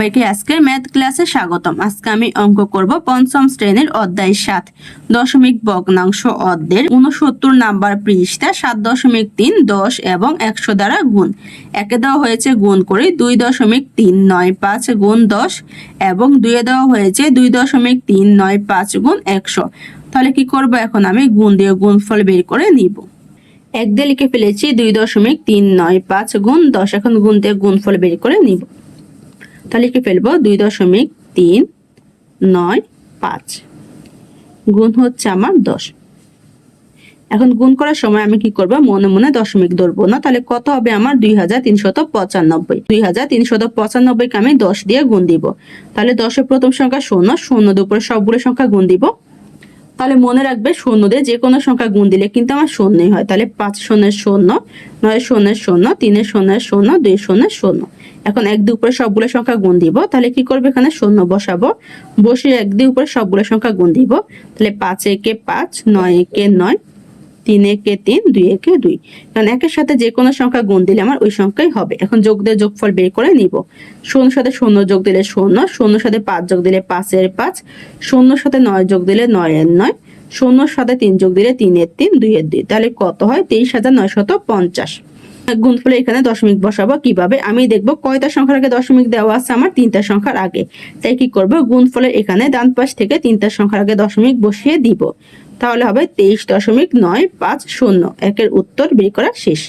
সবাইকে আজকের ম্যাথ ক্লাসে স্বাগতম। আজকে আমি অঙ্ক করব পঞ্চম শ্রেণির অধ্যায় সাত। দশমিক ভগ্নাংশ অর্ধের উনসত্তর নাম্বার পৃষ্ঠা সাত দশমিক তিন, দশ এবং একশো দ্বারা গুণ। একে দেওয়া হয়েছে গুণ করে দুই দশমিক তিন, নয় পাঁচ গুণ দশ এবং দুয়ে দেওয়া হয়েছে দুই দশমিক তিন, নয় পাঁচ গুণ একশো। তাহলে কি করব এখন আমি? গুণ দিয়ে গুণফল বের করে নিব। এক দিয়ে লিখে ফেলেছি দুই দশমিক তিন, নয় পাঁচ গুণ দশ। এখন গুণ দিয়ে গুণফল বের করে নিব। তাহলে লিখে ফেলব? দুই দশমিক তিন নয় পাঁচ। গুণ হচ্ছে আমার দশ। এখন গুণ করার সময় আমি কি করব? মনে মনে দশমিক ধরবো না, তাহলে কত হবে আমার? দুই হাজার তিনশত পঁচানব্বই। দুই হাজার তিনশত পঁচানব্বইকে আমি দশ দিয়ে গুণ দিব। তাহলে দশের প্রথম সংখ্যা শূন্য শূন্য দুপুরে সবগুলো সংখ্যা গুণ দিব। তাহলে মনে রাখবে শূন্য দিয়ে যে কোনো সংখ্যা গুণ দিলে কিন্তু আমার শূন্যই হয়। তাহলে পাঁচ শূন্যের শূন্য, নয় শূন্যের শূন্য, তিনের শূন্যের শূন্য, দুই শূন্যের শূন্য। এখন এক দুই উপরে সবগুলো সংখ্যা গুণ দিব, তাহলে কি করবে এখানে? শূন্য বসাবো। বসে এক দুই উপরে সবগুলো সংখ্যা গুণ দিব, তাহলে পাঁচ একে পাঁচ, নয় একে নয়, তিন একে তিন, দুই একে দুই। কারণ একের সাথে যে কোনো সংখ্যা গুণ দিলে আমার ওই সংখ্যাই হবে। এখন যোগ দিয়ে যোগফল বের করে নিব। শূন্য সাথে শূন্য যোগ দিলে শূন্য শূন্য সাথে পাঁচ যোগ দিলে পাঁচের পাঁচ, শূন্য সাথে নয় যোগ দিলে নয়ের নয় শূন্যর সাথে তিন যোগ দিলে তিনের তিন, দুইয়ের দুই। তাহলে কত হয়? তেইশ হাজার নয়শত পঞ্চাশ। গুণফলে এখানে দশমিক বসাবো কীভাবে? আমি দেখব কয়টা সংখ্যার আগে দশমিক দেওয়া আছে আমার? তিনটা সংখ্যার আগে। তাই কি করব? গুণফলে এখানে ডান পাশ থেকে তিনটা সংখ্যার আগে দশমিক বসিয়ে দিব। তাহলে হবে তেইশ দশমিক নয় পাঁচ শূন্য। একের উত্তর বের করা শেষ।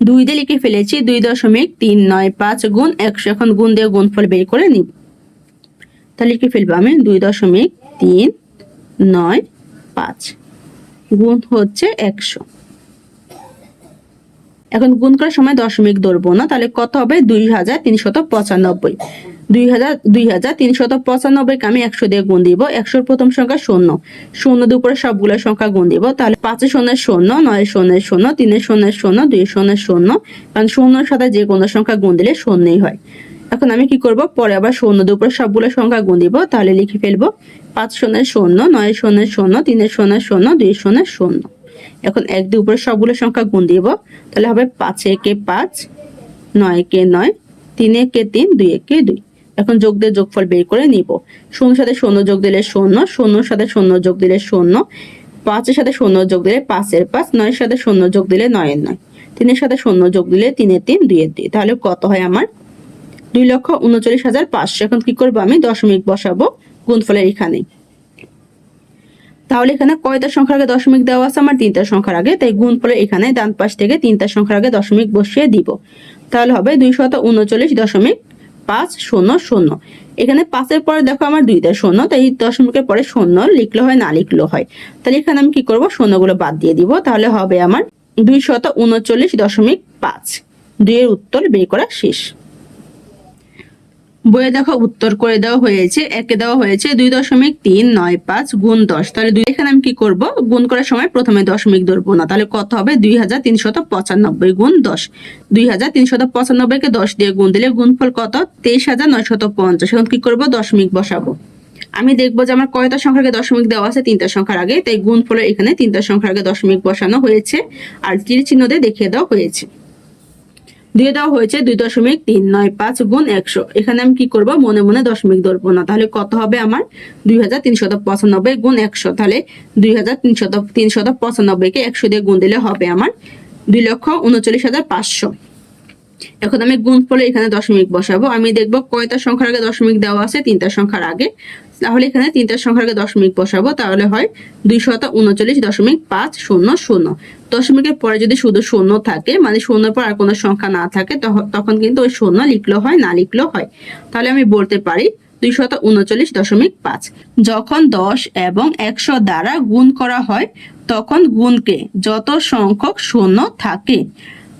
দুই দিয়ে লিখে ফেলেছি দুই দশমিক তিন নয় পাঁচ গুণ একশো। এখন গুণ দিয়ে গুণফল বের করে নিব। তাহলে লিখে ফেলব আমি দুই দশমিক তিন নয় পাঁচ গুণ হচ্ছে একশো। এখন গুণ করার সময় দশমিক ধরবো না, তাহলে কত হবে? দুই হাজার তিনশত পঁচানব্বই। দুই হাজার দুই হাজার তিনশত পঁচানব্বইকে আমি একশো দিয়ে গুণ দিব, একশোর প্রথম সংখ্যা শূন্য। শূন্য দুপুরে সবগুলো সংখ্যা গুণ দিব, তাহলে পাঁচের শূন্যের শূন্য, নয় শূন্যের শূন্য তিনের শূন্যের শূন্য দুই শূন্যের শূন্য, কারণ শূন্যর সাথে যে কোনো সংখ্যা গুণ দিলে শূন্যই হয়। এখন আমি কি করব? পরে আবার শূন্য দুপুরে সবগুলো সংখ্যা গুণ দিব, তাহলে লিখে ফেলব, পাঁচ শূন্যের শূন্য, নয় শূন্যের শূন্য তিনের শূন্যের শূন্য দুই শূন্যের শূন্য। এখন এক, দুই উপরে সবগুলো সংখ্যা গুণ দিব। তাহলে হবে পাঁচ একে পাঁচ, নয় কে নয়, তিন একে তিন, দুই একে দুই। এখন যোগ দিয়ে যোগফল বের করে নিব। শূন্য সাথে শূন্য যোগ দিলে শূন্য, শূন্যর সাথে শূন্য যোগ দিলে শূন্য, পাঁচের সাথে শূন্য যোগ দিলে পাঁচের পাঁচ, নয়ের সাথে শূন্য যোগ দিলে নয়ের নয়, তিনের সাথে শূন্য যোগ দিলে তিনের তিন, দুইয়ের দুই। তাহলে কত হয় আমার? দুই লক্ষ উনচল্লিশ হাজার পাঁচশো। এখন কি করব আমি? দশমিক বসাবো। গুণফলের এখানে তাহলে এখানে কয়টা সংখ্যার আগে দশমিক দেওয়া আছে? আমার তিনটা সংখ্যার আগে। তাই গুণফলের এখানে ডান পাশ থেকে তিনটা সংখ্যার আগে দশমিক বসিয়ে দিব। তাহলে হবে দুইশত উনচল্লিশ দশমিক পাঁচ শূন্য শূন্য। এখানে পাঁচের পরে দেখো আমার দুইটা শূন্য, তাই দশমিকের পরে শূন্য লিখলে হয়, না লিখলেও হয়। তাহলে এখানে আমি কি করব? শূন্যগুলো বাদ দিয়ে দিব। তাহলে হবে আমার দুইশত উনচল্লিশ দশমিক পাঁচ। দুইয়ের উত্তর বের করা শেষ। বইয়ে দেখো উত্তর করে দেওয়া হয়েছে, একে দেওয়া হয়েছে দুই দশমিক তিন নয় পাঁচ গুণ দশ। তাহলে দুই এখানে আমি কি করব? গুণ করার সময় প্রথমে দশমিক ধরবো না, তাহলে কত হবে? দুই হাজার তিনশত পঁচানব্বই গুণ দশ। দুই হাজার তিনশত পঁচানব্বইকে দশ দিয়ে গুণ দিলে গুণফল কত? তেইশ হাজার নয়শত পঞ্চাশ। এখন কি করব? দশমিক বসাবো। আমি দেখব যে আমার কয়টা সংখ্যাকে দশমিক দেওয়া আছে? তিনটা সংখ্যার আগে। তাই গুণফলের এখানে তিনটা সংখ্যার আগে দশমিক বসানো হয়েছে। আর তীর চিহ্ন দিয়ে দেখিয়ে দেওয়া হয়েছে। দিয়ে দেওয়া হয়েছে দুই দশমিক তিন নয় পাঁচ গুণ একশো। এখানে আমি কি করব? মনে মনে দশমিক ধরবো না। তাহলে কত হবে আমার? দুই হাজার তিনশত পঁচানব্বই গুণ একশো। তাহলে দুই হাজার তিনশত তিনশত পঁচানব্বইকে একশো দিয়ে গুণ দিলে হবে আমার দুই লক্ষ উনচল্লিশ হাজার পাঁচশো। এখন আমি গুণ ফলে এখানে দশমিক বসাবো। আমি দেখব কয়টা সংখ্যার আগে দশমিক দেওয়া আছে, তিনটা সংখ্যার আগে। তাহলে এখানে তিনটা সংখ্যার আগে দশমিক বসাবো, তাহলে হয় দুইশত উনচল্লিশ দশমিক পাঁচ শূন্য শূন্য। দশমিকের পরে যদি শুধু শূন্য থাকে মানে শূন্যের পর আর কোনো সংখ্যা না থাকে তখন কিন্তু ওই শূন্য লিখলেও হয়, না লিখলেও হয়। তাহলে আমি বলতে পারি দুইশত উনচল্লিশ দশমিক পাঁচ। যখন দশ এবং একশো দ্বারা গুণ করা হয়, তখন গুণকে যত সংখ্যক শূন্য থাকে,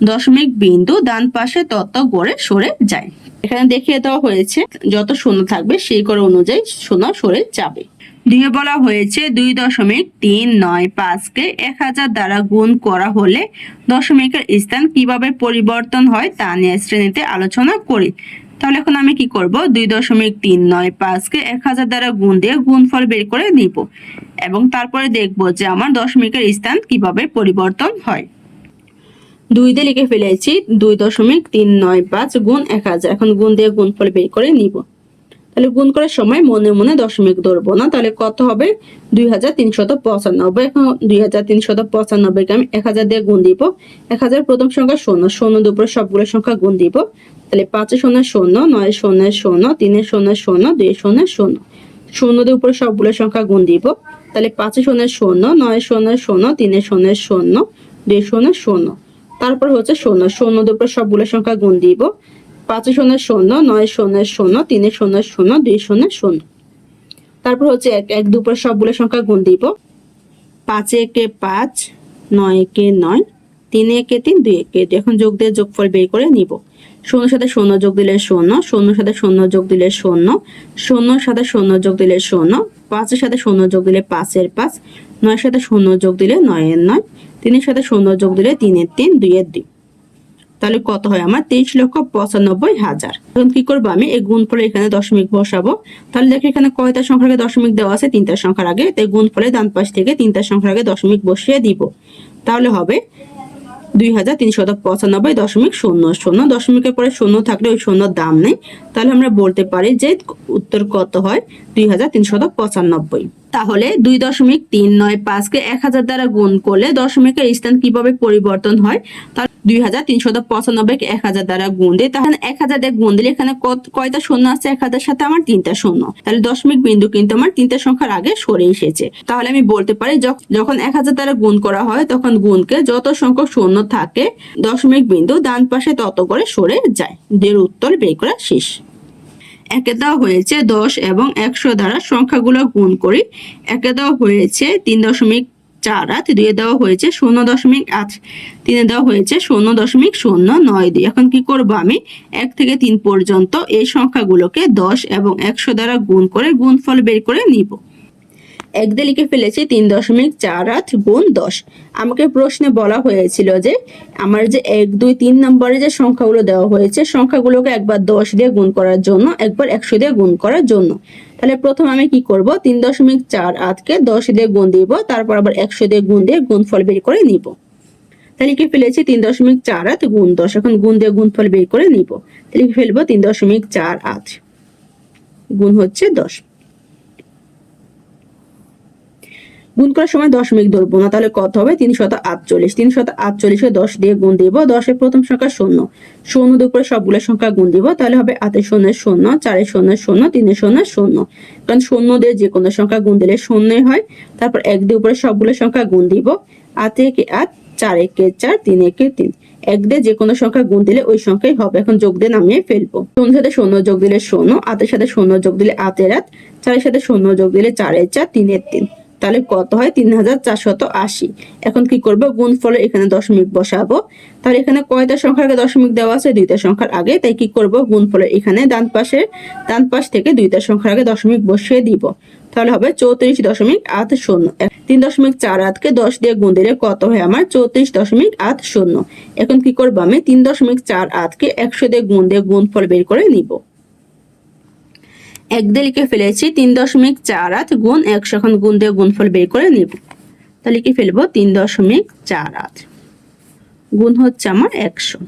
দশমিক বিন্দু ডান পাশে তত গড়ে সরে যায়। এখানে দেখিয়ে দেওয়া হয়েছে, যত শূন্য থাকবে সেই করে অনুযায়ী শূন্য সরে যাবে। দিয়ে বলা হয়েছে দুই দশমিক তিন নয় পাঁচকে এক হাজার দ্বারা গুণ করা হলে দশমিকের স্থান কীভাবে পরিবর্তন হয় তা নিয়ে শ্রেণীতে আলোচনা করি। তাহলে এখন আমি কি করব? দুই দশমিক তিন নয় পাঁচকে এক হাজার দ্বারা গুণ দিয়ে গুণফল বের করে নিব। এবং তারপরে দেখব যে আমার দশমিকের স্থান কীভাবে পরিবর্তন হয়। দুই দিয়ে লিখে ফেলেছি দুই দশমিক তিন নয় পাঁচ গুণ এক হাজার। এখন গুণ দিয়ে গুণফল বের করে নিব। তাহলে গুণ করার সময় মনে মনে দশমিক ধরবো না, তাহলে কত হবে? দুই হাজার তিনশত পঁচানব্বই। এখন দুই হাজার তিনশত পঁচানব্বইকে আমি এক হাজার দিয়ে গুণ দিব। এক হাজার প্রথম সংখ্যা শূন্য শূন্য দুপুরে সবগুলো সংখ্যা গুণ দিব। তাহলে পাঁচে শূন্য শূন্য, নয় শূন্য শূন্য, তিনে শূন্য শূন্য, দুই শূন্য শূন্য। শূন্য দিয়ে উপরে সবগুলো সংখ্যা গুণ দিব। তাহলে পাঁচে শূন্য শূন্য, নয় শূন্য শূন্য, তিনে শূন্য শূন্য, দুই শূন্য শূন্য। তারপর হচ্ছে শূন্য। শূন্য দিয়ে উপরে সবগুলো সংখ্যা গুণ দিব। পাঁচে শূন্য শূন্য, নয় শূন্য শূন্য, তিনে শূন্য শূন্য, দুই শূন্য শূন্য। তারপর হচ্ছে এক এক দুপুরে সবগুলো সংখ্যা গুণ দিব। পাঁচে একে পাঁচ, নয় একে নয়, তিনে একে তিন, দুই একে দুই। এখন যোগ দিয়ে যোগফল বের করে নিব। শূন্য সাথে শূন্য যোগ দিলে শূন্য শূন্য সাথে শূন্য যোগ দিলে শূন্য শূন্য সাথে শূন্য যোগ দিলে শূন্য, পাঁচের সাথে শূন্য যোগ দিলে পাঁচের পাঁচ নয়ের সাথে শূন্য যোগ দিলে নয়ের নয়, তিনের সাথে শূন্য যোগ দিলে তিনের তিন, দুইয়ের দুই। তাহলে কত হয় আমার? তেইশ লক্ষ পঁচানব্বই হাজার। এখন কি করব আমি? এই গুণ ফলে এখানে দশমিক বসাবো। তাহলে দেখো এখানে কয়টা সংখ্যার আগে দশমিক দেওয়া আছে? তিনটা সংখ্যার আগে। তাই গুণফলে ডান পাশ থেকে তিনটা সংখ্যার আগে দশমিক বসিয়ে দিব। তাহলে হবে দুই হাজার তিনশত পঁচানব্বই দশমিক শূন্য শূন্য দশমিকের পরে শূন্য থাকলে ওই শূন্যর দাম নেই। তাহলে আমরা বলতে পারি যে উত্তর কত হয়? দুই হাজার তিনশত পঁচানব্বই। তাহলে দুই দশমিক তিন নয় পাঁচকে এক হাজার দ্বারা গুণ করলে দশমিকের স্থান কীভাবে পরিবর্তন হয়? তার দুই হাজার তিনশত পঁচানব্বই এক হাজার দ্বারা গুণ দিই তাহলে এক হাজার দিয়ে গুণ দিলে এখানে কয়টা শূন্য আছে? এক হাজার সাথে আমার তিনটা শূন্য। তাহলে দশমিক বিন্দু কিন্তু আমার তিনটা সংখ্যার আগে সরে এসেছে। তাহলে আমি বলতে পারি, যখ- যখন এক হাজার দ্বারা গুণ করা হয়, তখন গুণকে যত সংখ্যক শূন্য থাকে, দশমিক বিন্দু ডান পাশে তত করে সরে যায়। দের উত্তর বের করা শেষ। একে দেওয়া হয়েছে দশ এবং একশো দ্বারা সংখ্যাগুলো গুণ করি। একে দেওয়া হয়েছে তিন দশমিক চার আট দুয়ে দেওয়া হয়েছে শূন্য দশমিক আট, তিনে দেওয়া হয়েছে শূন্য দশমিক শূন্য নয় দুই। এখন কি করব আমি? এক থেকে তিন পর্যন্ত এই সংখ্যাগুলোকে দশ এবং একশো দ্বারা গুণ করে গুণফল বের করে নিব। এক দিয়ে লিখে ফেলেছি তিন দশমিক চার আট গুণ দশ। আমাকে প্রশ্নে বলা হয়েছিল যে আমার যে এক, দুই, তিন নম্বরে যে সংখ্যাগুলো দেওয়া হয়েছে, সংখ্যাগুলোকে একবার দশ দিয়ে গুণ করার জন্য, একবার একশো দিয়ে গুণ করার জন্য। তাহলে প্রথম আমি কি করব? তিন দশমিক চার আটকে দশ দিয়ে গুণ দিব, তারপর আবার একশো দিয়ে গুণ দিয়ে গুণফল বের করে নিব। তাহলে কি ফেলেছি? তিন দশমিক চার আট গুণ দশ, এখন গুণ দিয়ে গুণফল বের করে নিব। তাহলে কি ফেলব? তিন দশমিক চার আট গুণ হচ্ছে দশ। গুণ করার সময় দশমিক ধরবো, না তাহলে কত হবে? তিনশত আটচল্লিশ। তিনশত আটচল্লিশে দশ দিয়ে গুণ দিব দশের প্রথম সংখ্যা শূন্য। শূন্য দুপুরে সবগুলো সংখ্যা গুণ দিব, তাহলে হবে আটের শূন্য শূন্য, চারের শূন্য শূন্য, তিনের শূন্য শূন্য। কারণ শূন্য দিয়ে যে কোনো সংখ্যা গুণ দিলে শূন্যই হয়। তারপর এক দিয়ে উপরে সবগুলো সংখ্যা গুণ দিব, আট একে আট, চার একে চার, তিন একে তিন। এক দিয়ে যে কোনো সংখ্যা গুণ দিলে ওই সংখ্যাই হবে। এখন যোগ দিয়ে নামিয়ে ফেলব। শূন্য সাথে শূন্য যোগ দিলে শূন্য, আটের সাথে শূন্য যোগ দিলে আটের আট, চারের সাথে শূন্য যোগ দিলে চারের চার, তিনের তিন। তাহলে কত হয়? তিন হাজার চারশত আশি। এখন কি করব? গুণ ফলে এখানে দশমিক বসাবো। তাহলে এখানে কয়টা সংখ্যার আগে দশমিক দেওয়া আছে? দুইটা সংখ্যার আগে। তাই কি করব? গুণ ফলে এখানে ডান পাশে ডান পাশ থেকে দুইটা সংখ্যার আগে দশমিক বসিয়ে দিব। তাহলে হবে চৌত্রিশ দশমিক আট শূন্য। তিন দশমিক চার আটকে দশ দিয়ে গুণ দিলে কত হয় আমার? চৌত্রিশ দশমিক আট শূন্য। এখন কি করব আমি? তিন দশমিক চার আটকে একশো দিয়ে গুণ দিয়ে গুণফল বের করে নিব। এক দিয়ে লিখে ফেলেছি, তিন দশমিক চার আট গুণ একশো এখন গুণ দিয়ে গুণফল বের করে নিব। তাহলে লিখে ফেলব, তিন দশমিক চার আট গুণ হচ্ছে আমার একশো।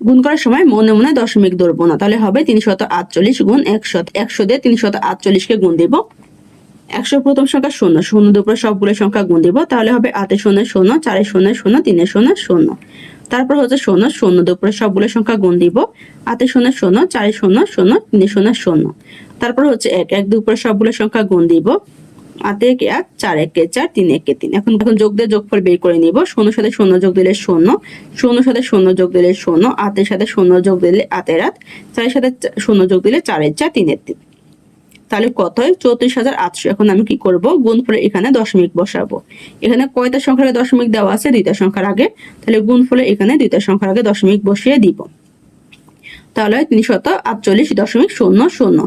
গুণ করার সময় মনে মনে দশমিক ধরবো না, তাহলে হবে তিনশত আটচল্লিশ গুণ একশো একশো দিয়ে তিনশত আটচল্লিশকে গুণ দিব। একশো প্রথম সংখ্যা শূন্য শূন্য দুপুরে সবগুলো সংখ্যা গুণ দিব, তাহলে হবে আটে শূন্য শূন্য, চারে শূন্য শূন্য, তিনে শূন্য শূন্য। তারপর হচ্ছে শূন্য শূন্য, দুপুরে সবগুলো সংখ্যা গুণ দিব। আটে শূন্য শূন্য, চারে শূন্য শূন্য, তিনে শূন্য শূন্য। তারপর হচ্ছে এক এক, দুপুরে সবগুলো সংখ্যা গুণ দিব। আতে একে এক, চার একে চার, তিন একে তিন। এখন এখন যোগ দিয়ে যোগফল বের করে নিব। শূন্য সাথে শূন্য যোগ দিলে শূন্য শূন্য সাথে শূন্য যোগ দিলে শূন্য, আটের সাথে শূন্য যোগ দিলে আটের আট, চারের সাথে শূন্য যোগ দিলে চারের চার, তিনের তিন। তাহলে কত হয়? চৌত্রিশ হাজার আটশো। এখন আমি কি করব? গুণফলে এখানে দশমিক বসাবো। এখানে কয়টা সংখ্যার আগে দশমিক দেওয়া আছে? দুইটা সংখ্যার আগে। তাহলে গুণফলে এখানে দুইটা সংখ্যার আগে দশমিক বসিয়ে দিব। তাহলে তিনশত আটচল্লিশ দশমিক শূন্য শূন্য।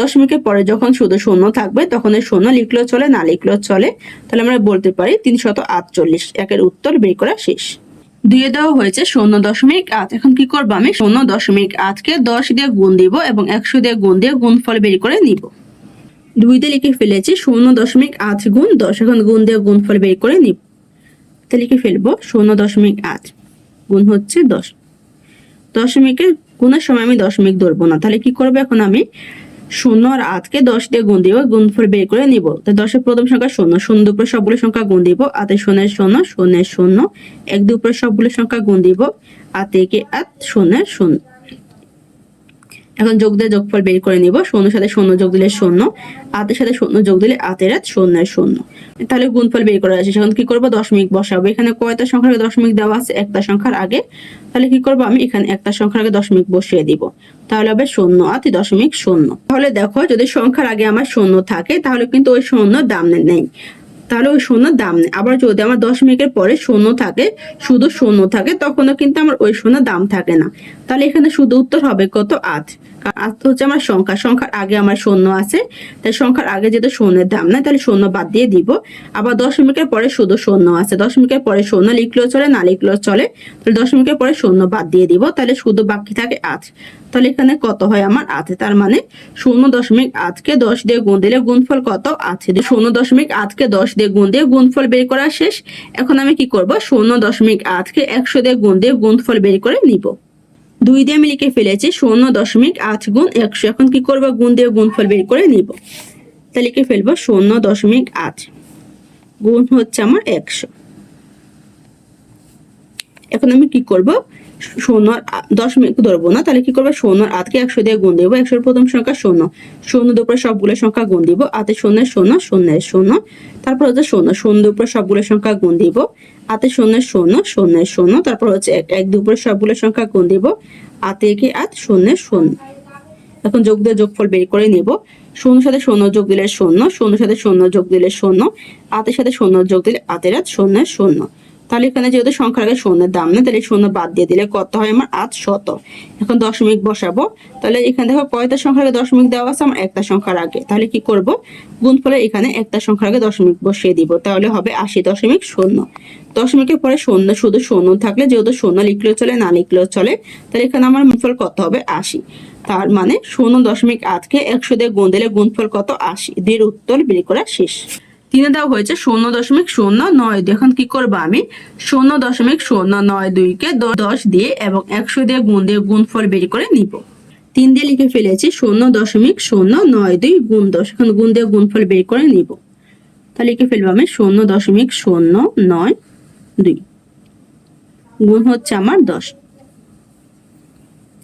দশমিকের পরে যখন শুধু শূন্য থাকবে, তখন এই শূন্য লিখলেও চলে, না লিখলেও চলে। তাহলে আমরা বলতে পারি তিনশত আটচল্লিশ। একের উত্তর বের করা শেষ। দুয়ে দেওয়া হয়েছে শূন্য দশমিক আট। এখন কি করব আমি? শূন্য দশমিক আটকে দশ দিয়ে গুণ দিব এবং একশো দিয়ে গুণ দিয়ে গুণফল বের করে নিব। দুই দিয়ে লিখে ফেলেছি, শূন্য দশমিক আট গুণ, দশ এখন গুণ দিয়ে গুণফল বের করে নিব। তাহলে লিখে ফেলব, শূন্য দশমিক আট গুণ হচ্ছে দশ। দশমিকের গুণের সময় আমি দশমিক ধরবো না, তাহলে কি করব এখন আমি? শূন্য আর আটকে দশ দিয়ে গুণ দিব গুণফল বের করে নিব। তো দশের প্রথম সংখ্যা শূন্য শূন্য দুপুরে সবগুলো সংখ্যা গুণ দিব আতে শূন্যের শূন্য শূন্যের শূন্য, এক দুপুরে সবগুলো সংখ্যা গুণ দিব আতে একে আট, শূন্যের শূন্য। এখন যোগ দিয়ে যোগফল বের করে নিব। শূন্যর সাথে শূন্য যোগ দিলে শূন্য, আতের সাথে শূন্য যোগ দিলে আতের আত শূন্য শূন্য। তাহলে গুণফল বের করা আছে এখন কি করব? দশমিক বসাবো। এখানে কয়টা সংখ্যার দশমিক দেওয়া আছে? একটা সংখ্যার আগে। তাহলে কি করব আমি? এখানে একটা সংখ্যার আগে দশমিক বসিয়ে দিব। তাহলে হবে শূন্য, আতি দশমিক শূন্য। তাহলে দেখো, যদি সংখ্যার আগে আমার শূন্য থাকে, তাহলে কিন্তু ওই শূন্য দাম নেই। তাহলে ওই সোনার দাম নেই। আবার যদি আমার দশ মিনিটের পরে শূন্য থাকে, শুধু শূন্য থাকে, তখনও কিন্তু আমার ওই সোনার দাম থাকে না। তাহলে এখানে শুধু উত্তর হবে কত? আট। হচ্ছে আমার সংখ্যা। সংখ্যার আগে আমার শূন্য আছে। তাই সংখ্যার আগে যেহেতু শূন্যের দাম নাই, তাহলে শূন্য বাদ দিয়ে দিব। আবার দশমিকের পরে শুধু শূন্য আছে। দশমিকের পরে শূন্য লিখলেও চলে, না লিখলেও চলে। তাহলে দশমিকের পরে শূন্য বাদ দিয়ে দিব। তাহলে শুধু বাকি থাকে আট। তাহলে এখানে কত হয় আমার আছে তার মানে শূন্য দশমিক আটকে দশ দিয়ে গুণ দিলে গুণফল কত? আছে শূন্য দশমিক আটকে দশ দিয়ে গুণ দিয়ে গুণফল বের করা শেষ, এখন আমি কি করব? শূন্য দশমিক আটকে একশো দিয়ে গুণ দিয়ে গুণফল বের করে নিব। দুই দিয়ে আমি লিখে ফেলেছি শূন্য দশমিক আট গুণ একশো। এখন কি করব? গুণ দিয়ে গুণফল বের করে নিব। তা লিখে ফেলব শূন্য দশমিক আট। গুণ হচ্ছে আমার একশো। এখন আমি কি করব? শূন্য দশমিক ধরবো না। তাহলে কি করব? শূন্য আটকে একশো দিয়ে গুণ দেবো। একশোর প্রথম সংখ্যা শূন্য। শূন্য দুপুরে সবগুলো সংখ্যা গুণ দিব। আতে শূন্যের শূন্য শূন্যের শূন্য। তারপর হচ্ছে শূন্য। শূন্য দুপুরে সবগুলো সংখ্যা গুণ দিব। আতে শূন্য শূন্য শূন্য শূন্য, তারপর হচ্ছে এক এক দুপুরে সবগুলো সংখ্যা গুণ দিব। আতে একে আত, শূন্য শূন্য। এখন যোগ দিয়ে যোগফল বের করে নিব। শূন্য সাথে শূন্য যোগ দিলে শূন্য শূন্য সাথে শূন্য যোগ দিলে শূন্য, আতের সাথে শূন্য যোগ দিলে আতের আত, শূন্য শূন্য। তাহলে এখানে যেহেতু সংখ্যার আগে শূন্যের দাম নেই, তাহলে শূন্য বাদ দিয়ে দিলে কত হয় আমার আট শত এখন দশমিক বসাবো। তাহলে এখানে দেখো কয়টা সংখ্যার আগে দশমিক দেওয়া আছে? আমার একটা সংখ্যার আগে। তাহলে কি করব? গুণফলে এখানে একটা সংখ্যার আগে দশমিক বসিয়ে দিব। তাহলে হবে আশি দশমিক শূন্য। দশমিকের পরে শূন্য, শুধু শূন্য থাকলে যেহেতু শূন্য লিখলেও চলে, না লিখলেও চলে, তাহলে এখানে আমার গুণফল কত হবে? আশি। তার মানে শূন্য দশমিক আটকে একশো দিয়ে গুণ দিলে গুণফল কত? আশি। দুইয়ের উত্তর বের করা শেষ। তিনে দেওয়া হয়েছে শূন্য দশমিক শূন্য নয় দুই। এখন কি করব আমি? শূন্য দশমিক শূন্য নয় দুইকে দশ দিয়ে এবং একশো দিয়ে গুণ দিয়ে গুণফল বের করে নিব। তিন দিয়ে লিখে ফেলেছি শূন্য দশমিক শূন্য নয় দুই গুণ দশ। এখন গুণ দিয়ে গুণফল বের করে নিব। তাহলে লিখে ফেলব আমি শূন্য দশমিক শূন্য নয় দুই। গুণ হচ্ছে আমার দশ।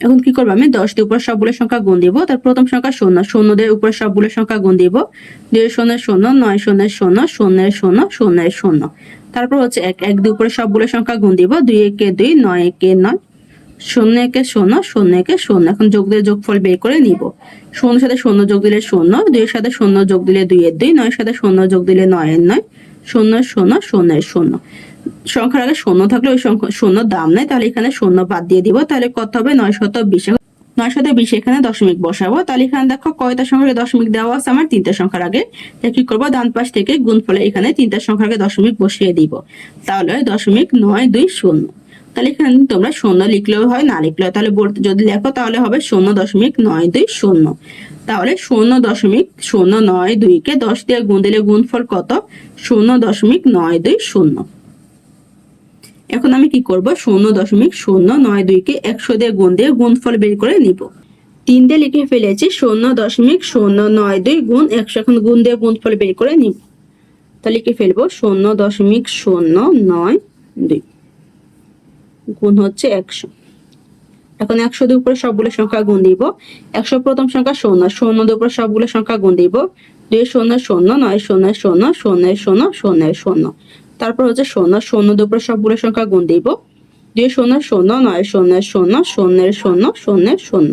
এখন কি করব আমি? দশ দিয়ে উপর সবগুলো সংখ্যা গুণ দিব। তার প্রথম সংখ্যা শূন্য। শূন্য দিয়ে উপর সবগুলো সংখ্যা গুণ দিব। দুই শূন্য শূন্য, নয় শূন্য শূন্য শূন্যের শূন্য শূন্যের শূন্য। তারপর হচ্ছে এক এক দুই উপরে সবগুলো সংখ্যা গুণ দিব। দুই একে দুই, নয় একে নয়, শূন্য একে শূন্য শূন্য একে শূন্য। এখন যোগ দিয়ে যোগফল বের করে নিব। শূন্যের সাথে শূন্য যোগ দিলে শূন্য দুইয়ের সাথে শূন্য যোগ দিলে দুইয়ের দুই নয়ের সাথে শূন্য যোগ দিলে নয়ের নয়, শূন্য শূন্য শূন্যের শূন্য। সংখ্যার আগে শূন্য থাকলে ওই সংখ্যা শূন্য দাম নেই, তাহলে এখানে শূন্য বাদ দিয়ে দিব, তাহলে কত হবে? নয় শত বিশ। নয় শত বিশ এখানে দশমিক বসাবো, তাহলে এখানে দেখো কয়টা সংখ্যার আগে দশমিক দেওয়া আছে আমার তিনটা সংখ্যার আগে। কি করব? ডান পাশ থেকে গুণফলে এখানে তিনটা সংখ্যার আগে দশমিক বসিয়ে দিব, তাহলে দশমিক নয় দুই শূন্য। তাহলে এখানে তোমরা শূন্য লিখলেও হয়, না লিখলেও তাহলে বলতে যদি লেখো তাহলে হবে শূন্য দশমিক নয় দুই শূন্য। তাহলে শূন্য দশমিক শূন্য নয় দুইকে দশ দিয়ে গুণ দিলে গুণফল কত? শূন্য দশমিক নয় দুই শূন্য। এখন আমি কি করব? শূন্য দশমিক শূন্য নয় দুইকে একশো দিয়ে গুণ দিয়ে গুণফল বের করে নিব। তিন দিয়ে লিখে ফেলেছি, শূন্য দশমিক শূন্য নয় দুই গুণ একশো, এখন গুণ দিয়ে গুণফল বের করে নিব। তা লিখে ফেলব, শূন্য দশমিক শূন্য নয় দুই গুণ হচ্ছে একশো। এখন একশো দুই উপরে সবগুলো সংখ্যা গুণ দিব। একশো প্রথম সংখ্যা শূন্য শূন্য দুই উপরে সবগুলো সংখ্যা গুণ দিব। দুই শূন্য শূন্য, নয় শূন্য শূন্য শূন্য শূন্য শূন্য শূন্য। তারপর হচ্ছে শূন্য শূন্য দুই উপরে সবগুলো সংখ্যা গুণ দিব। দুই শূন্য শূন্য, নয় শূন্য শূন্য, শূন্যের শূন্য শূন্যের শূন্য।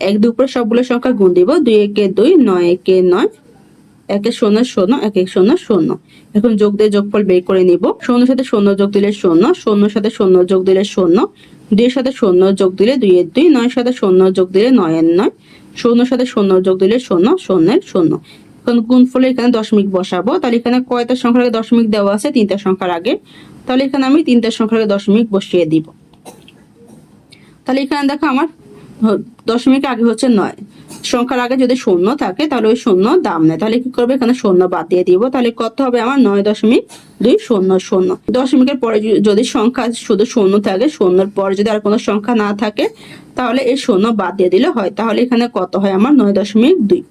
এক দুই উপরে সবগুলো সংখ্যা গুণ দিব। দুই একে দুই, নয় একে নয়, একে শূন্য শূন্য, এক এক শূন্য শূন্য। এখন যোগ দিয়ে যোগফল বের করে নিব। শূন্যর সাথে শূন্য যোগ দিলে শূন্য, শূন্যর সাথে শূন্য যোগ দিলে শূন্য, দুইয়ের সাথে শূন্য যোগ দিলে দুইয়ের দুই, নয়ের সাথে শূন্য যোগ দিলে নয়ের নয়, শূন্যর সাথে শূন্য যোগ দিলে শূন্য, শূন্যের শূন্য। এখন গুণফলে এখানে দশমিক বসাবো। তাহলে এখানে কয়টা সংখ্যার আগে দশমিক দেওয়া আছে? তিনটা সংখ্যার আগে। তাহলে এখানে আমি তিনটা সংখ্যার আগে দশমিক বসিয়ে দিব। তাহলে এখানে দেখো আমার দশমিক আগে হচ্ছে নয়। সংখ্যার আগে যদি শূন্য থাকে, তাহলে ওই শূন্য দাম নেয়। তাহলে কি করবে? এখানে শূন্য বাদ দিয়ে দিব। তাহলে কত হবে আমার? নয় দশমিক দুই শূন্য শূন্য। দশমিকের পরে যদি- যদি সংখ্যা শুধু শূন্য থাকে, শূন্যর পরে যদি আর কোনো সংখ্যা না থাকে, তাহলে এই শূন্য বাদ দিয়ে দিলে হয়। তাহলে এখানে কত হয় আমার? নয় দশমিক দুই।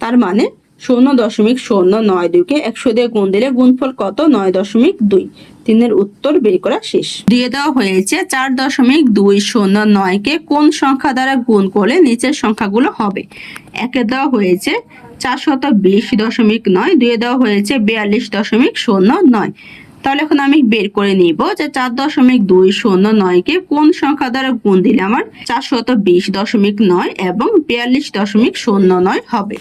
তার মানে শূন্য দশমিক শূন্য নয় দুইকে একশো দিয়ে গুণ দিলে গুণফল কত? নয় দশমিক দুই। তিনের উত্তর বের করা শেষ। দিয়ে দেওয়া হয়েছে চার দশমিক দুই শূন্য নয়কে কোন সংখ্যা দ্বারা গুণ করলে নিচের সংখ্যাগুলো হবে? একে দেওয়া হয়েছে চারশত বিশ দশমিক নয়। দুয়ে দেওয়া হয়েছে বিয়াল্লিশ দশমিক শূন্য নয়। তাহলে এখন আমি বের করে নিব যে চার দশমিক দুই শূন্য নয়কে কোন সংখ্যা দ্বারা গুণ দিলে আমার চারশত বিশ দশমিক নয় এবং বিয়াল্লিশ দশমিক শূন্য নয় হবে।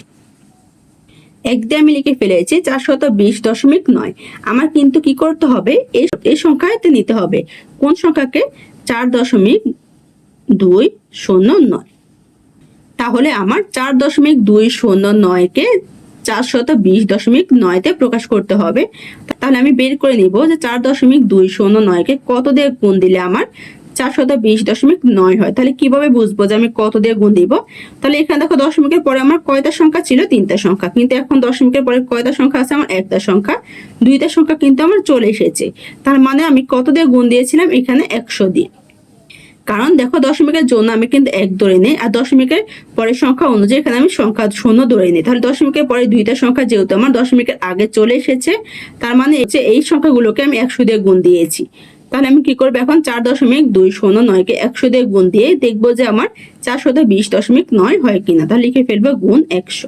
এক দিয়ে আমি লিখে ফেলেছি চারশত বিশ দশমিক নয়। আমার কিন্তু কি করতে হবে? এই সংখ্যাতে নিতে হবে। কোন সংখ্যাকে? চার দশমিক দুই শূন্য নয়। তাহলে আমার চার দশমিক দুই শূন্য নয়কে চারশত বিশ দশমিক নয়তে প্রকাশ করতে হবে। তাহলে আমি বের করে নিব যে চার দশমিক দুই শূন্য নয়কে কত দিয়ে গুণ দিলে আমার চারশত বিশ দশমিক নয় হয়। তাহলে কীভাবে বুঝব যে আমি কত দিয়ে গুণ দিব? তাহলে এখানে দেখো দশমিকের পরে আমার কয়টা সংখ্যা ছিল? তিনটা সংখ্যা। কিন্তু এখন দশমিকের পরে কয়টা সংখ্যা আছে? আমার একটা সংখ্যা। দুইটা সংখ্যা কিন্তু আমার চলে এসেছে। তার মানে আমি কত দিয়ে গুণ দিয়েছিলাম? এখানে একশো দিয়ে। কারণ দেখো দশমিকের জন্য আমি কিন্তু এক ধরে নিই, আর দশমিকের পরের সংখ্যা অনুযায়ী এখানে আমি সংখ্যা শূন্য ধরে নিই। তাহলে দশমিকের পরে দুইটা সংখ্যা যেহেতু আমার দশমিকের আগে চলে এসেছে, তার মানে এই সংখ্যাগুলোকে আমি একশো দিয়ে গুণ দিয়েছি। তাহলে আমি কি করব এখন? চার দশমিক দুই শূন্য নয়কে একশো দিয়ে গুণ দিয়ে দেখব যে আমার চারশো বিশ দশমিক নয় হয় কিনা। তাহলে লিখে ফেলব গুণ একশো।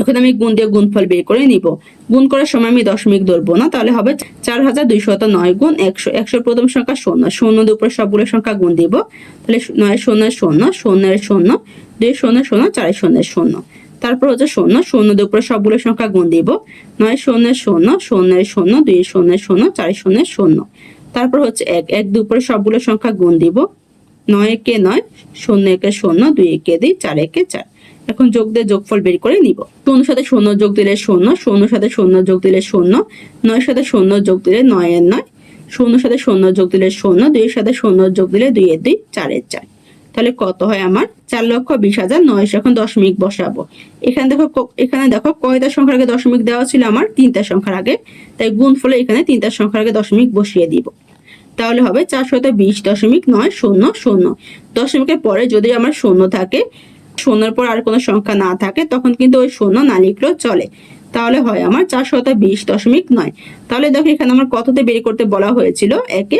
এখন আমি গুণ দিয়ে গুণফল বের করে নিব। গুণ করার সময় আমি দশমিক ধরবো না, তাহলে হবে চার হাজার দুইশত নয় গুণ একশো। একশোর প্রথম সংখ্যা শূন্য। শূন্য দিয়ে উপরে সবগুলো সংখ্যা গুণ দিব। তাহলে নয় শূন্য শূন্য শূন্যের শূন্য, দুই শূন্য শূন্য, চার শূন্যের শূন্য। তারপর হচ্ছে শূন্য শূন্য দিয়ে উপরে সবগুলো সংখ্যা গুণ দিব। নয় শূন্যের শূন্য শূন্যের শূন্য, দুই শূন্যের শূন্য, চার শূন্যের শূন্য। তারপর হচ্ছে এক এক দুই উপরে সবগুলো সংখ্যা গুণ দিব। নয় একে নয়, শূন্য একে শূন্য, দুই একে দুই, চার একে চার। এখন যোগ দিয়ে যোগফল বের করে নিব। শূন্য সাথে শূন্য যোগ দিলে শূন্য শূন্য সাথে শূন্য যোগ দিলে শূন্য, নয় সাথে শূন্য যোগ দিলে নয় এর নয়, শূন্য সাথে শূন্য যোগ দিলে শূন্য দুইয়ের সাথে শূন্য যোগ দিলে দুই এর দুই চারের চার। তাহলে কত হয় আমার? চার লক্ষ বিশ হাজার নয়শো। এখন দশমিক বসাবো। এখানে দেখো এখানে দেখো কয়টা সংখ্যার আগে দশমিক দেওয়া ছিল আমার? তিনটা সংখ্যার আগে। তাই গুণ ফলে এখানে তিনটা সংখ্যার আগে দশমিক বসিয়ে দিব। তাহলে হবে চারশত বিশ দশমিক নয় শূন্য শূন্য। দশমিকের পরে যদি আমার শূন্য থাকে, শূন্যের পর আর কোনো সংখ্যা না থাকে, তখন কিন্তু ওই শূন্য না লিখলেও চলে। তাহলে হয় আমার চারশত বিশ দশমিক নয়। তাহলে দেখো এখানে আমার কততে বের করতে বলা হয়েছিল? একে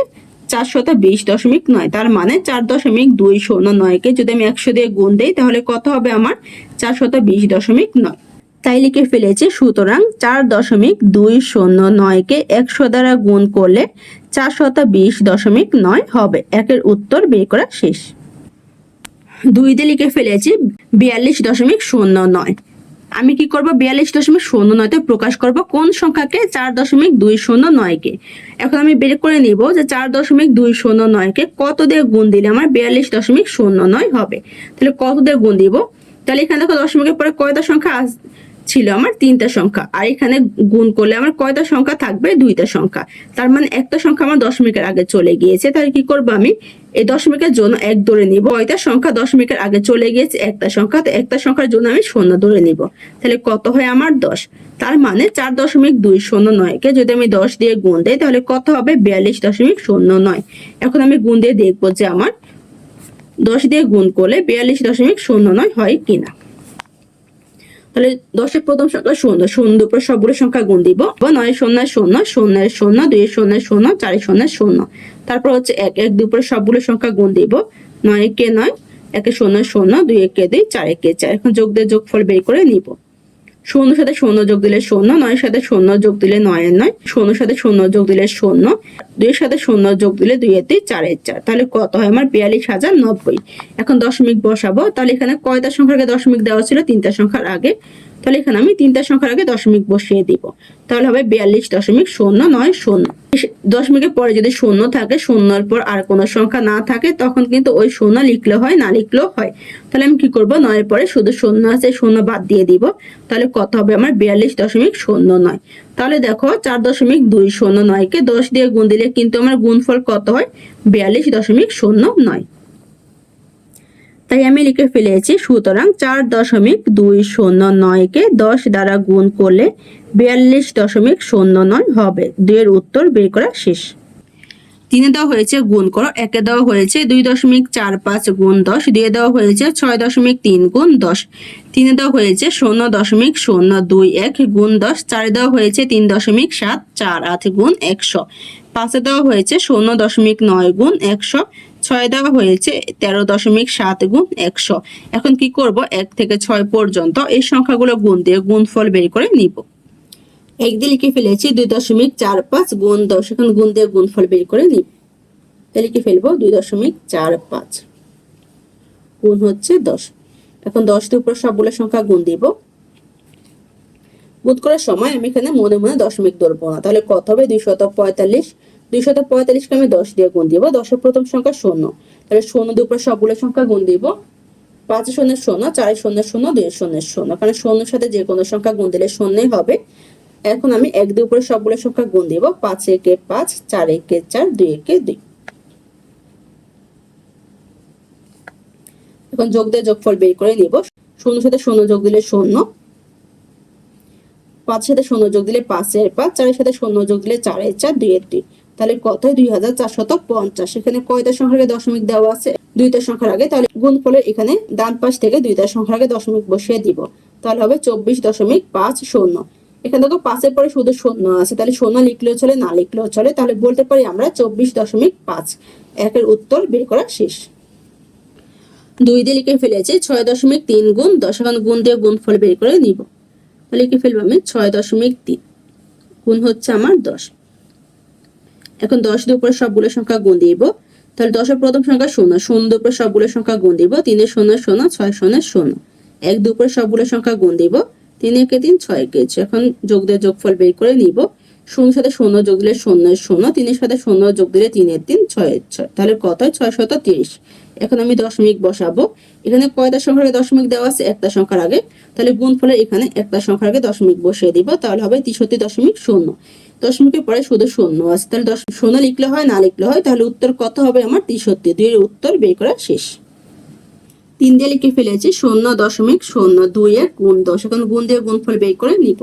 চারশত বিশ দশমিক নয়, তার মানে চার দশমিক দুই শূন্য নয়কে যদি আমি একশো দিয়ে গুণ দিই, তাহলে কত হবে আমার চারশত বিশ দশমিক নয়। তাই লিখে ফেলেছি, সুতরাং চার দশমিক দুই শূন্য নয়কে একশো দ্বারা গুণ করলে চারশত বিশ দশমিক নয় হবে। একের উত্তর বের করা শেষ। দুই দিয়ে লিখে ফেলেছি বিয়াল্লিশ দশমিক শূন্য নয়। আমি কি করব? বিয়াল্লিশ দশমিক শূন্য নয়তে প্রকাশ করব কোন সংখ্যাকে? চার দশমিক দুই শূন্য নয়কে। এখন আমি বের করে নিব যে চার দশমিক দুই শূন্য নয়কে কত দিয়ে গুণ দিলে আমার বিয়াল্লিশ দশমিক শূন্য নয় হবে। তাহলে কত দিয়ে গুণ দিব? তাহলে এখানে দেখো দশমিকের পরে কয়টা সংখ্যা ছিল আমার তিনটা সংখ্যা। আর এখানে গুণ করলে আমার কয়টা সংখ্যা থাকবে? দুইটা সংখ্যা। তার মানে একটা সংখ্যা আমার দশমিকের আগে চলে গিয়েছে। তাহলে কি করব আমি? এই দশমিকের জন্য এক ধরে নিব। কয়টা সংখ্যা দশমিকের আগে চলে গিয়েছে? একটা সংখ্যা। তো একটা সংখ্যার জন্য আমি শূন্য ধরে নিব। তাহলে কত হয় আমার দশ? তার মানে চার দশমিক দুই শূন্য নয়কে যদি আমি দশ দিয়ে গুণ দেই, তাহলে কত হবে? বিয়াল্লিশ দশমিক শূন্য নয়। এখন আমি গুণ দিয়ে দেখব যে আমার দশ দিয়ে গুণ করলে বিয়াল্লিশ দশমিক শূন্য নয় হয় কিনা। তাহলে দশের প্রথম সংখ্যা শূন্য। শূন্য উপর সবগুলো সংখ্যা গুণ দিব। নয়, শূন্য শূন্য শূন্য শূন্য, দুই, শূন্য শূন্য, চারি, শূন্য শূন্য। তারপর হচ্ছে এক এক দুপুরে সবগুলো সংখ্যা গুণ দিব। নয় কে নয়, একে শূন্য শূন্য, দুই একে দুই, চার একে চার। এখন যোগ দিয়ে যোগফল বের করে নিব। শূন্য সাথে শূন্য যোগ দিলে শূন্য, নয়ের সাথে শূন্য যোগ দিলে নয়ের নয়, শূন্য সাথে শূন্য যোগ দিলে শূন্য, দুইয়ের সাথে শূন্য যোগ দিলে দুই এর দুই চারের চার। তাহলে কত হয় আমার বিয়াল্লিশ হাজার নব্বই। এখন দশমিক বসাবো, তাহলে এখানে কয়টা সংখ্যার আগে দশমিক দেওয়া ছিল? তিনটা সংখ্যার আগে। তাহলে এখানে আমি তিনটা সংখ্যার আগে দশমিক বসিয়ে দিব। তাহলে হবে বিয়াল্লিশ দশমিক শূন্য নয় শূন্য। দশমিকের পরে যদি শূন্য থাকে, শূন্যর পর আর কোনো সংখ্যা না থাকে, তখন কিন্তু ওই শূন্য লিখলে হয়, না লিখলেও হয়। তাহলে আমি কি করব? নয়ের পরে শুধু শূন্য আছে, শূন্য বাদ দিয়ে দিব। তাহলে কত হবে আমার? বিয়াল্লিশ দশমিক শূন্য নয়। তাহলে দেখো, চার দশমিক দুই শূন্য নয়কে দশ দিয়ে গুণ দিলে কিন্তু আমার গুণফল কত হয়? বিয়াল্লিশ দশমিক শূন্য নয়। তাই আমি লিখে ফেলেছি, সুতরাং চার দশমিক দুই শূন্য নয়কে দশ দ্বারা গুণ করলে বিয়াল্লিশ দশমিক শূন্য নয় হবে। দুইয়ের উত্তর বের করা শেষ। তিনে দেওয়া হয়েছে গুণ করো, একে দেওয়া হয়েছে দুই দশমিক চার পাঁচ গুণ দশ, দিয়ে দেওয়া হয়েছে ছয় দশমিক তিন গুণ দশ। তিনে দেওয়া হয়েছে শূন্য দশমিক শূন্য দুই এক গুণ দশ, চারে দেওয়া হয়েছে তিন দশমিক সাত চার আট গুণ একশো। পাঁচে দেওয়া হয়েছে শূন্য দশমিক নয় গুণ একশো ছয় দেওয়া হয়েছে, তেরো দশমিক সাত গুণ একশো। এখন কি করব? এক থেকে ছয় পর্যন্ত এই সংখ্যাগুলো গুণ দিয়ে গুণফল বের করে নিব। এক দিয়ে লিখে ফেলেছি দুই দশমিক চার পাঁচ গুণ দশ। এখন গুণ দিয়ে গুণফল বের করে নিব। লিখে ফেলব দুই দশমিক চার পাঁচ গুণ হচ্ছে দশ। এখন দশ দিয়ে উপর সবগুলো সংখ্যা গুণ দিব। গুণ করার সময় আমি এখানে মনে মনে দশমিক ধরবো না। তাহলে কত হবে? দুই শত পঁয়তাল্লিশ দুই শত পঁয়তাল্লিশকে আমি দশ দিয়ে গুণ দিব, দশের প্রথম সংখ্যা শূন্য। তাহলে শূন্য দিয়ে উপর সবগুলো সংখ্যা গুণ দিব। পাঁচ শূন্যের শূন্য, চার শূন্যের শূন্য, দুই শূন্যের শূন্য। কারণ শূন্যের সাথে যে কোনো সংখ্যা গুণ দিলে শূন্যই হবে। এখন আমি এক দুই উপরে সবগুলো সংখ্যা গুণ দিব, পাঁচ একে পাঁচ, চার একে চার, দুই একে দুই। এখন যোগ দিয়ে যোগফল বের করে নিব। শূন্য সাথে শূন্য যোগ দিলে শূন্য। পাঁচ সাথে শূন্য যোগ দিলে পাঁচের পাঁচ, চারের সাথে শূন্য যোগ দিলে চারের চার দুই এর দুই। তাহলে কত? দুই হাজার চারশত পঞ্চাশ। এখানে কয়টা সংখ্যার আগে দশমিক দেওয়া আছে? দুইটা সংখ্যার আগে তাহলে গুণফলের এখানে ডান পাশ থেকে দুইটা সংখ্যার আগে দশমিক বসিয়ে দিব। তাহলে হবে চব্বিশ দশমিক পাঁচ শূন্য। এখানে দেখো পাঁচের পরে শুধু শূন্য আছে। তাহলে শূন্য লিখলেও চলে, না লিখলেও চলে। তাহলে বলতে পারি আমরা চব্বিশ দশমিক পাঁচ। একের উত্তর বের করা শেষ। দুই দিয়ে লিখে ফেলেছি ছয় দশমিক তিন গুণ দশ। এখন গুণ দিয়ে গুণফল বের করে নিব। লিখে ফেলব আমি ছয় দশমিক তিন। গুণ হচ্ছে আমার দশ। এখন দশ দিয়ে উপরে সবগুলো সংখ্যা গুণ দিব। তাহলে দশের প্রথম সংখ্যা শূন্য শূন্য দিয়ে উপরে সবগুলো সংখ্যা গুণ দিব তিনের শূন্য শূন্য, ছয় শূন্য শূন্য। এক দিয়ে উপরে সবগুলো সংখ্যা গুণ দিব, তিন একে তিন, ছয় একে। এখন যোগ দিয়ে যোগফল বের করে নিব। শূন্য সাথে শূন্য যোগ দিলে শূন্য শূন্য, তিনের সাথে শূন্য যোগ দিলে তিনের তিন ছয়ের ছয়। তাহলে কত? ছয় শত তিরিশ। এখন আমি দশমিক বসাবো। এখানে কয়টা সংখ্যার আগে দশমিক দেওয়া আছে? একটা সংখ্যার আগে। তাহলে গুণফলে এখানে একটা সংখ্যার আগে দশমিক বসিয়ে দিব, তাহলে হবে তিষট্টি দশমিক শূন্য। দশমিকের পরে শুধু শূন্য। আছে তাহলে দশ শূন্য লিখলে হয়, না লিখলে হয়, তাহলে উত্তর কত হবে আমার? তিষট্টি। দুইয়ের উত্তর বের করা শেষ। তিন দিয়ে লিখে ফেলেছি, শূন্য দশমিক শূন্য দুই এক গুণ দশ। এখন গুণ দিয়ে গুণফল বের করে নিব।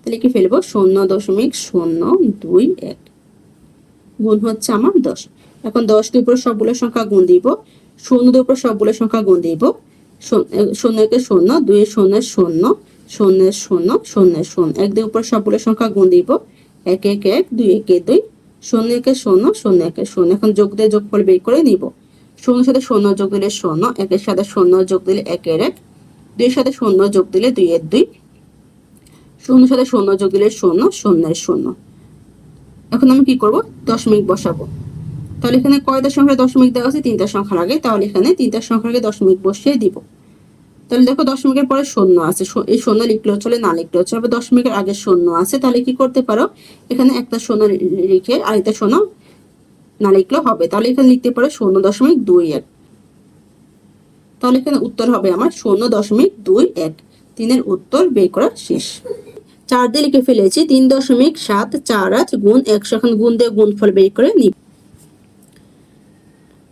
তাহলে লিখে ফেলব, শূন্য দশমিক শূন্য দুই এক গুণ হচ্ছে আমার দশ। এখন দশ দিয়ে উপর সবগুলো সংখ্যা গুণ দিব। শূন্য দিয়ে উপর সবগুলো সংখ্যা গুণ দিব। শূন্য একে শূন্য, দুই শূন্য শূন্য শূন্য শূন্য শূন্য শূন্য। এক দিয়ে উপর সবগুলো সংখ্যা গুণ দিব। এক এক এক, দুই একে দুই। শূন্য একে শূন্য শূন্য একে শূন্য। এখন যোগ দিয়ে যোগফল বের করে নিব। শূন্যের সাথে শূন্য যোগ দিলে শূন্য, একের সাথে শূন্য যোগ দিলে একের এক। দুইয়ের সাথে শূন্য যোগ দিলে দুই এর দুই। শূন্য সাথে শূন্য যোগ দিলে শূন্য, শূন্যের শূন্য। এখন আমি কি করব? দশমিক বসাবো। তাহলে এখানে কয়টা সংখ্যার দশমিক দেওয়া আছে? তিনটা সংখ্যার আগে। তাহলে এখানে তিনটা সংখ্যার আগে দশমিক বসিয়ে দিব। তাহলে দেখো দশমিকের পরে শূন্য আছে। এই শূন্য লিখলেও চলে, না লিখলেও চলে দশমিকের আগে শূন্য আছে, তাহলে কি করতে পারো? এখানে একটা শূন্য লিখে আরেকটা শূন্য না লিখলেও হবে। তাহলে এখানে লিখতে পারো শূন্য দশমিক দুই এক। তাহলে এখানে উত্তর হবে আমার শূন্য দশমিক দুই এক। তিনের উত্তর বের করা শেষ। চার দিয়ে লিখে ফেলেছি, তিন দশমিক সাত চার আট গুণ একশো এখন গুণ দিয়ে গুণফল বের করে নিব।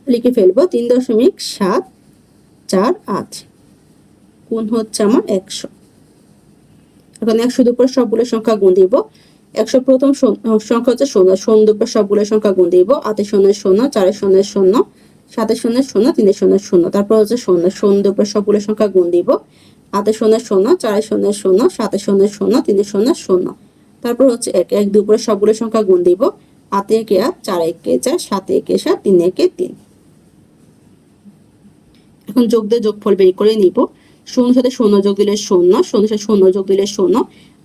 লিখে ফেলব, তিন দশমিক সাত চার আট। গুণ হচ্ছে আমার একশো। এখন একশো দুপুর সবগুলো সংখ্যা গুণ দিব। একশো প্রথম শূন্য- সংখ্যা হচ্ছে শূন্য। শূন্য দুপুর সবগুলো সংখ্যা গুণ দিব। আতে শূন্যের শূন্য চারের শূন্যের শূন্য সাতের শূন্যের শূন্য তিনের শূন্যের শূন্য। তারপর হচ্ছে শূন্য। শূন্য দুপুর সবগুলো সংখ্যা গুণ দিব। আতে শূন্যের শূন্য চারের শূন্যের শূন্য সাতের শূন্যের শূন্য তিনের শূন্যের শূন্য। তারপর হচ্ছে এক এক দুপুরে সবগুলো সংখ্যা গুণ দিব। আতে একে আট, চার একে চার, সাতে একে সাত, তিন একে তিন। এখন যোগ দিয়ে যোগফল বের করে নিব। শূন্য সাথে শূন্য যোগ দিলে শূন্য শূন্য সাথে শূন্য যোগ দিলে শূন্য,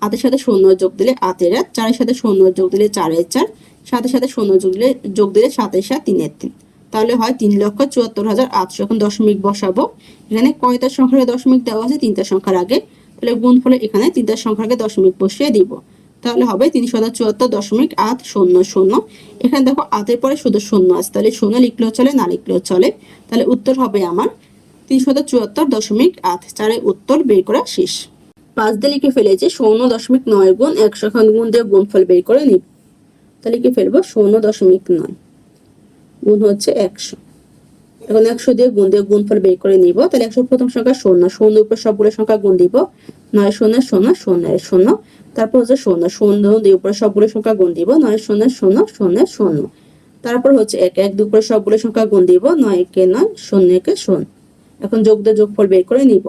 আটের সাথে শূন্য যোগ দিলে আতের এক, চারের সাথে শূন্য যোগ দিলে চারের চার, সাতের সাথে শূন্য যোগ দিলে যোগ দিলে সাতের সাত, তিনের তিন। তাহলে হয় তিন লক্ষ চুয়াত্তর হাজার আটশো এখন দশমিক বসাবো। এখানে কয়টা সংখ্যার দশমিক দেওয়া আছে? তিনটা সংখ্যার আগে। তাহলে গুণ ফলে এখানে তিনটা সংখ্যার আগে দশমিক বসিয়ে দিব। তাহলে হবে তিনশো চুয়াত্তর দশমিক আট শূন্য শূন্য। এখানে দেখো আটের পরে শুধু শূন্য আছে। তাহলে শূন্য লিখলেও চলে, না লিখলেও চলে। তাহলে উত্তর হবে আমার চুয়াত্তর দশমিক আট চারের উত্তর বের করা শেষ। পাঁচ দিয়ে লিখে ফেলেছি শূন্য দশমিক নয় গুণ একশো খান গুণ দিয়ে গুণফল বের করে নিব। তাহলে লিখে ফেলব শূন্য দশমিক নয়। গুণ হচ্ছে একশো। এখন একশো দিয়ে গুণ দিয়ে গুণফল বের করে নিব। তাহলে একশো প্রথম সংখ্যা শূন্য। শূন্য উপর সবগুলো সংখ্যা গুণ দিব। নয় শূন্য শূন্য শূন্য শূন্য। তারপর হচ্ছে শূন্য। শূন্য দুই উপরে সবগুলো সংখ্যা গুণ দিব। নয় শূন্য শূন্য শূন্য শূন্য। তারপর হচ্ছে এক। এক দুই উপরে সবগুলো সংখ্যা গুণ দিব। নয় একে নয়, শূন্য একে শূন্য। এখন যোগ দিয়ে যোগফল বের করে নিব।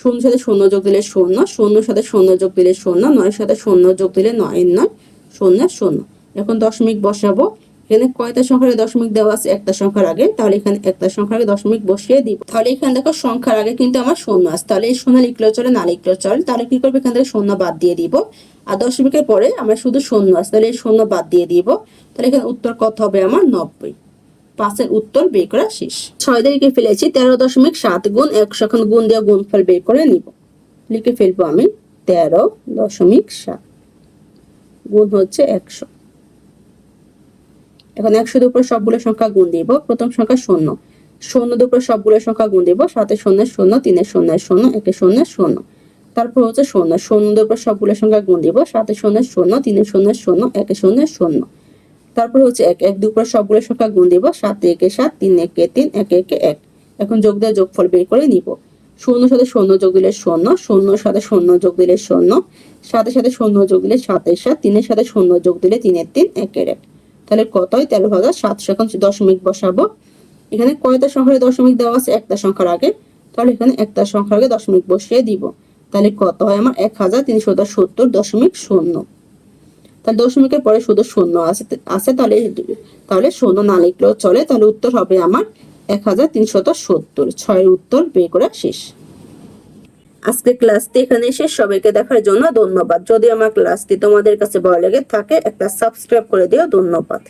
শূন্য সাথে শূন্য যোগ দিলে শূন্য শূন্য সাথে শূন্য যোগ দিলে শূন্য নয়ের সাথে শূন্য যোগ দিলে নয় নয়, শূন্য শূন্য। এখন দশমিক বসাবো। এখানে কয়টা সংখ্যার দশমিক দেওয়া আছে? একটা সংখ্যার আগে। তাহলে এখানে একটা সংখ্যার আগে দশমিক বসিয়ে দিব। তাহলে এখানে দেখো সংখ্যার আগে কিন্তু আমার শূন্য আছে। তাহলে এই শূন্য লিখলেও চলে, না লিখলেও চলে। তাহলে কি করব? এখান থেকে শূন্য বাদ দিয়ে দিব। আর দশমিকের পরে আমার শুধু শূন্য আছে। তাহলে এই শূন্য বাদ দিয়ে দিব। তাহলে এখানে উত্তর কত হবে? আমার নব্বই। পাঁচের উত্তর বের করা শেষ। ছয় লিখে ফেলেছি, তেরো দশমিক সাত গুণ একশো এখন গুণ দিয়ে গুণফল বের করে নিব। লিখে ফেলব আমি, তেরো দশমিক সাত গুণ হচ্ছে একশো। এখন একশো দুপুর সবগুলো সংখ্যা গুণ দিব, প্রথম সংখ্যা শূন্য। শূন্য দুপুর সবগুলো সংখ্যা গুণ দিব, সাতে শূন্য শূন্য, তিনে শূন্য শূন্য, একে শূন্য শূন্য। তারপর হচ্ছে শূন্য। শূন্য দুপুর সবগুলো সংখ্যা গুণ দিব, সাতে শূন্য শূন্য, তিনে শূন্য শূন্য, একে শূন্য শূন্য। তারপর হচ্ছে এক এক দুপুর সবগুলো সংখ্যা গুণ দিব। সাতে, একে সাত, তিন, একে তিন, একে একে এক। এখন যোগ দিয়ে যোগফল বের করে নিব। শূন্য সাথে শূন্য যোগ দিলে শূন্য শূন্য সাথে শূন্য যোগ দিলে শূন্য, সাথে সাথে শূন্য যোগ দিলে সাতের সাত, তিনের সাথে শূন্য যোগ দিলে তিনের তিন, একের এক। তাহলে কত হয় তেরো হাজার সাতশো এখন দশমিক বসাবো। এখানে কয়টা সংখ্যার দশমিক দেওয়া আছে? একটা সংখ্যার আগে। তাহলে এখানে একটা সংখ্যার আগে দশমিক বসিয়ে দিব। তাহলে কত হয়? আমার এক হাজার তিনশো সত্তর দশমিক শূন্য। তাহলে দশমিকের পরে শুধু শূন্য আছে আছে তাহলে তাহলে শূন্য না লিখলেও চলে, তাহলে উত্তর হবে আমার এক হাজার তিনশত সত্তর। ছয়ের উত্তর বের করা শেষ। আজকে ক্লাসটি এখানে শেষ। সবাইকে দেখার জন্য ধন্যবাদ। যদি আমার ক্লাসটি তোমাদের কাছে ভালো লেগে থাকে, একটা সাবস্ক্রাইব করে দিও। ধন্যবাদ।